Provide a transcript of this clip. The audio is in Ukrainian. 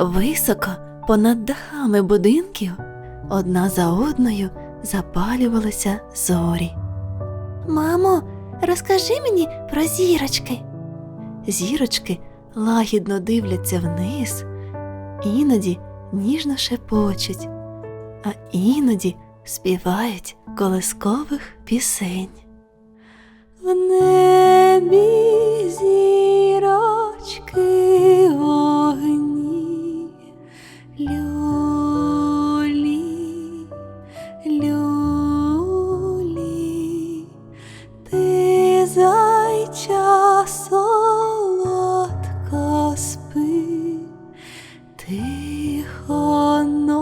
Високо понад дахами будинків одна за одною запалювалися зорі. Мамо, розкажи мені про зірочки. Зірочки лагідно дивляться вниз, іноді ніжно шепочуть, а іноді співають колискових пісень. В небі зіро 헌